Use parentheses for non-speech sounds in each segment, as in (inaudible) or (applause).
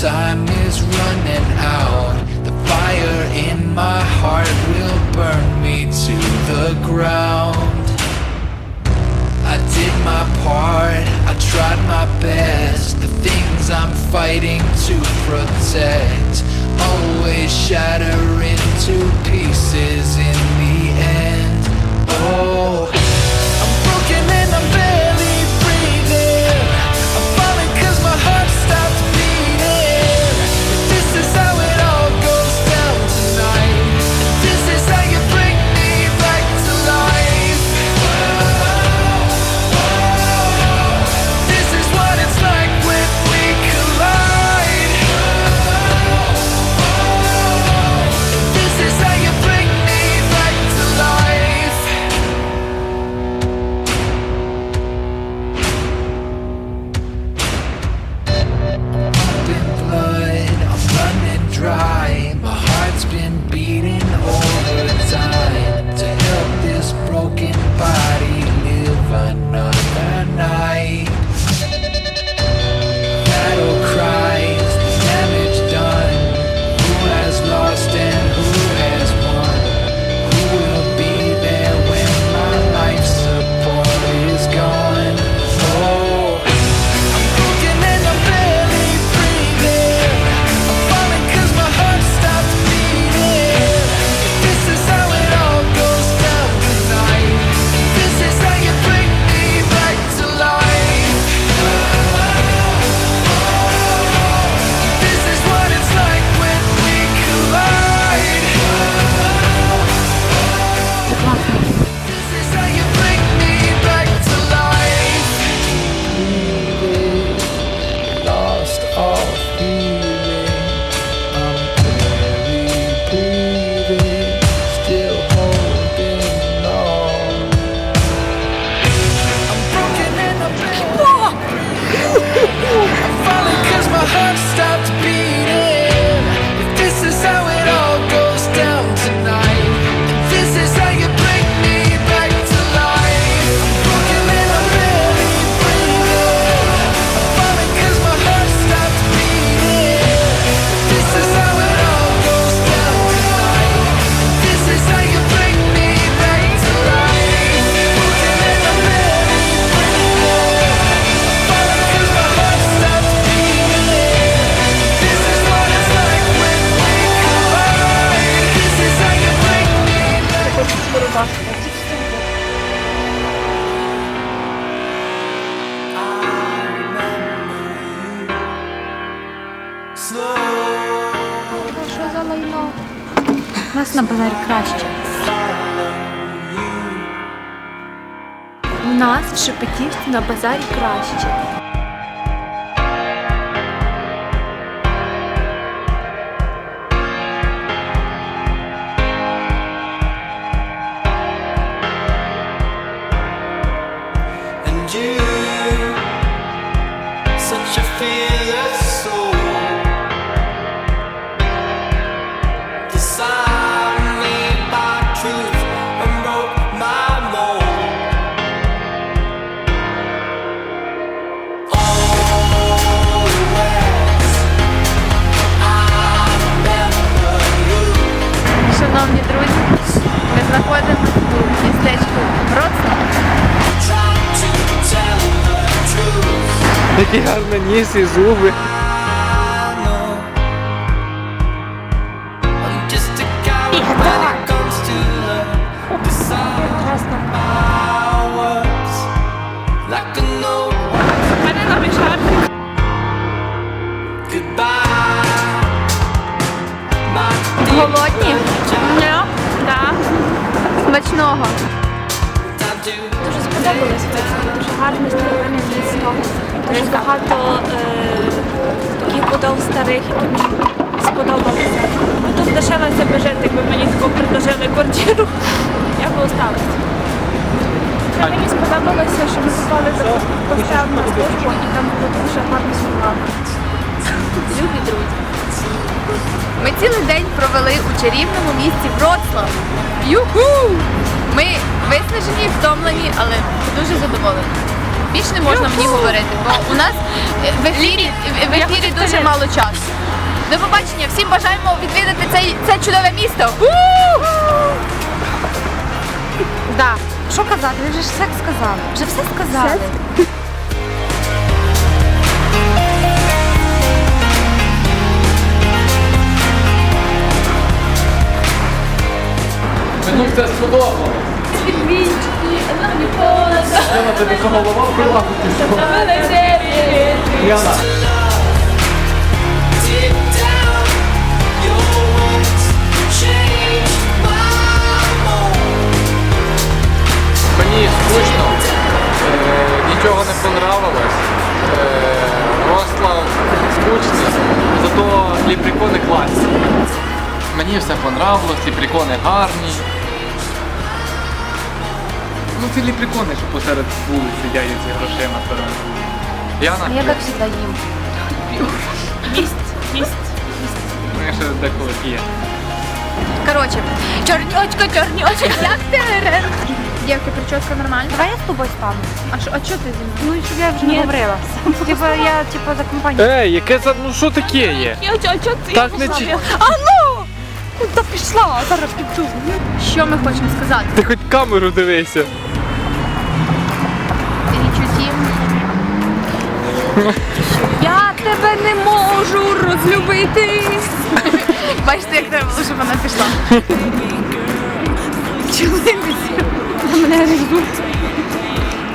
time is running out. The fire in my heart will burn me to the ground my part, I tried my best. The things I'm fighting to protect Always shatter into найкраще. У нас в Шепетівці на базарі краще. Такі гарні ніс і зуби. деякі мені сподобалися. А тут лишилася бюджет, якби мені таку предложили квартиру, я би осталася. Мені сподобалося, що ми попали до поставну службу і там було дуже гарно співали. Любі друзі. Ми цілий день провели у чарівному місті Вроцлав. Юху! Ми виснажені, втомлені, але дуже задоволені. Більш не можна мені говорити, бо у нас в ефірі, в ефірі дуже мало часу. До побачення, всім бажаємо відвідати цей, це чудове місто. Да. Що казати? Ви вже ж все сказали. Вже все сказали. Мені це сподобалось. Тобі. Мені скучно, е, нічого не понравилось. Е, Рослав скучний, зато ліприкони класні. Мені все понравилось, ліприкони гарні. Ну це ліприкони, що посеред вулиці сидять ці грошима перед. Яна, Я як завжди їм. ну, я ще деколи є. Коротше, чорні очко, чорні очко, як ти? Дівки, прическа нормальна? Давай я з тобою стану. А що, а чого ти зі мною? Ну, щоб я вже не говорила. Типа я типа за компанію. Ей, яке за ну що таке є? А чого ти? Так не чи. А ну! Куди пішла? Зараз піду. Що ми хочемо сказати? Ти хоч камеру дивися. Я тебе не можу розлюбити. Бачите, як треба було, щоб вона пішла.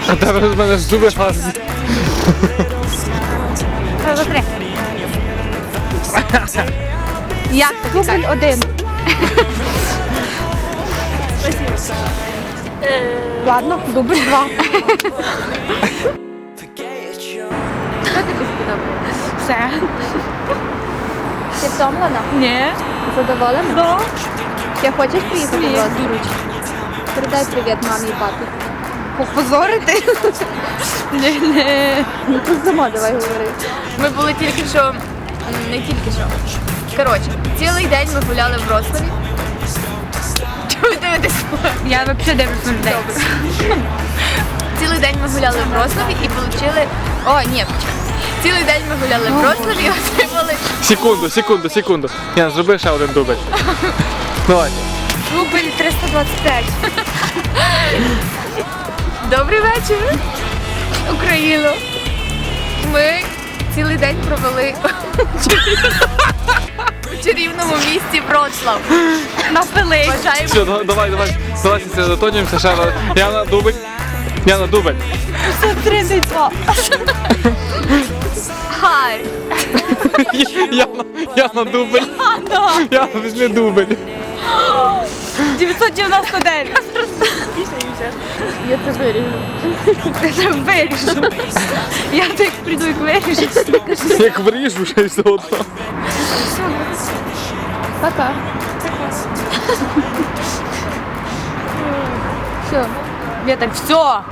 А тебе з мене ж зуби газні. Смотри. Як тобі Дубль так? один. Ладно, дубль два. Все. Ти втомлена? Ні. Задоволена? Да. Ти хочеш приїхати Ні. в Розбіруч? Передай привіт мамі і папі. Попозорити? Ні, ні. Ну ти сама давай говори. Ми були тільки що. Не тільки що. Коротше, цілий день ми гуляли в Вроцлаві. Чого ви дивитесь? Я взагалі дивлюсь на людей. Цілий день ми гуляли в Вроцлаві і отримали... О, ні, почекай. Цілий день ми гуляли в Вроцлаві і (laughs) отримали Секунду, секунду, секунду. Яна, зроби ще один дубль. (laughs) Давай. Дубль 325. Добрий вечір, Україно. Ми цілий день провели у чарівному місті Вроцлав. Бажаємо Все, давай, давай, давай. Давай сосредоточимося ще раз. Яна, дубль. Яна, дубль. 32. (laughs) хай. (laughs) Яна, Яна, дубль. Яна, візьми дубль. 999. Я це виріжу. Я це виріжу. Я так прийду і виріжу. Як вріжу, ще й все одно. Пока. Все. Я так, все.